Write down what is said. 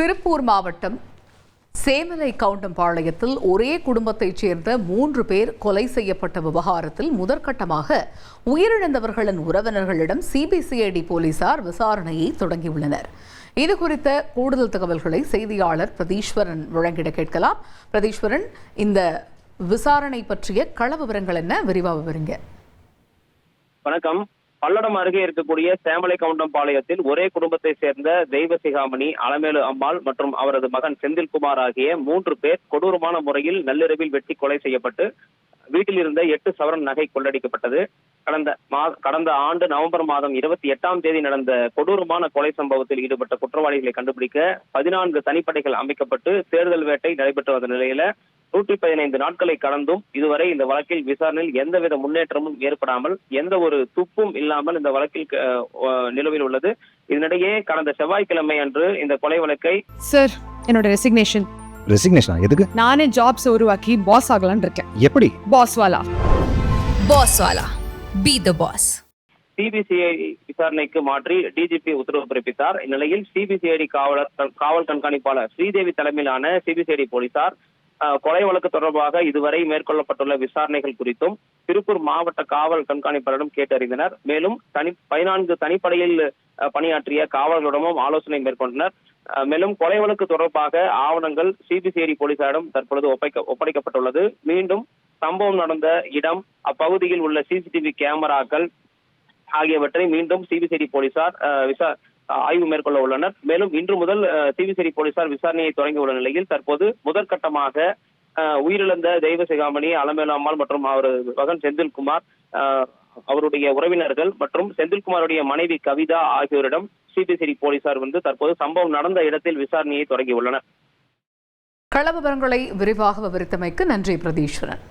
திருப்பூர் மாவட்டம் சேமலை கவுண்டம்பாளையத்தில் ஒரே குடும்பத்தைச் சேர்ந்த மூன்று பேர் கொலை செய்யப்பட்ட விவகாரத்தில் முதற்கட்டமாக உயிரிழந்தவர்களின் உறவினர்களிடம் சிபிசிஐடி போலீசார் விசாரணையை தொடங்கியுள்ளனர். இது குறித்த கூடுதல் தகவல்களை செய்தியாளர் பிரதீஸ்வரன் வழங்கிட கேட்கலாம். பிரதீஸ்வரன் இந்த விசாரணை பற்றிய கள விவரங்கள் என்ன? விரிவாக விவரிங்க. வணக்கம். பல்லடம் அருகே இருக்கக்கூடிய சேமலை கவுண்டம்பாளையத்தில் ஒரே குடும்பத்தை சேர்ந்த தெய்வ சிகாமணி அலமேலு அம்மாள் மற்றும் அவரது மகன் செந்தில்குமார் ஆகிய மூன்று பேர் கொடூரமான முறையில் நள்ளிரவில் வெட்டி கொலை செய்யப்பட்டு வீட்டில் இருந்த எட்டு சவரன் நகை கொள்ளடிக்கப்பட்டது. கடந்த மா கடந்த ஆண்டு நவம்பர் மாதம் இருபத்தி எட்டாம் தேதி நடந்த கொடூரமான கொலை சம்பவத்தில் ஈடுபட்ட குற்றவாளிகளை கண்டுபிடிக்க பதினான்கு தனிப்படைகள் அமைக்கப்பட்டு தேர்தல் வேட்டை நடைபெற்று வந்த நிலையில நூற்றி பதினைந்து நாட்களை கடந்தும் இதுவரை இந்த வழக்கில் விசாரணையில் எந்தவித முன்னேற்றமும் ஏற்படாமல் எந்த ஒரு துப்பும் இல்லாமல் இந்த வழக்கில் நிலுவையில் உள்ளது. இதனிடையே கடந்த செவ்வாய்க்கிழமை அன்று இந்த கொலை வழக்கை சார் என்னோட ரெசிக்னேஷன் ரெசிக்னேஷனா எதுக்கு? நானே ஜாப்ஸ் உருவாக்கி பாஸ் ஆகலாம்னு இருக்கேன். எப்படி? Boss Wala. Boss Wala. Be the boss. CBCID விசாரணைக்கு மாற்றி டிஜிபி உத்தரவு பிறப்பித்தார். இந்நிலையில் சிபிசிஐடி காவலர் காவல் கண்காணிப்பாளர் ஸ்ரீதேவி தலைமையிலான சிபிசிஐடி போலீசார் கொலை வழக்கு தொடர்பாக இதுவரை மேற்கொள்ளப்பட்டுள்ள விசாரணைகள் குறித்தும் திருப்பூர் மாவட்ட காவல் கண்காணிப்பாளரிடம் கேட்டறிந்தனர். மேலும் தனி பதினான்கு தனிப்படையில் பணியாற்றிய காவலர்களிடமும் ஆலோசனை மேற்கொண்டனர். மேலும் கொலை வழக்கு தொடர்பாக ஆவணங்கள் சிபிசிஐடி போலீசாரிடம் தற்பொழுது ஒப்படைக்க ஒப்படைக்கப்பட்டுள்ளது. மீண்டும் சம்பவம் நடந்த இடம் அப்பகுதியில் உள்ள சிசிடிவி கேமராக்கள் ஆகியவற்றை மீண்டும் சிபிசிஐடி போலீசார் அஹ், விசா ஆய்வு மேற்கொள்ள உள்ளனர். மேலும் இன்று முதல் சிபிசிஐடி போலீசார் விசாரணையை தொடங்கியுள்ள நிலையில் தற்போது முதற்கட்டமாக உயிரிழந்த தெய்வ சிகாமணி அலமேலு மற்றும் அவரது மகன் செந்தில்குமார் அவருடைய உறவினர்கள் மற்றும் செந்தில்குமாருடைய மனைவி கவிதா ஆகியோரிடம் சிபிசிஐடி போலீசார் வந்து தற்போது சம்பவம் நடந்த இடத்தில் விசாரணையை தொடங்கியுள்ளனர் கள விவரங்களை விரிவாக விவரித்தமைக்கு நன்றி பிரதீஸ்வரன்.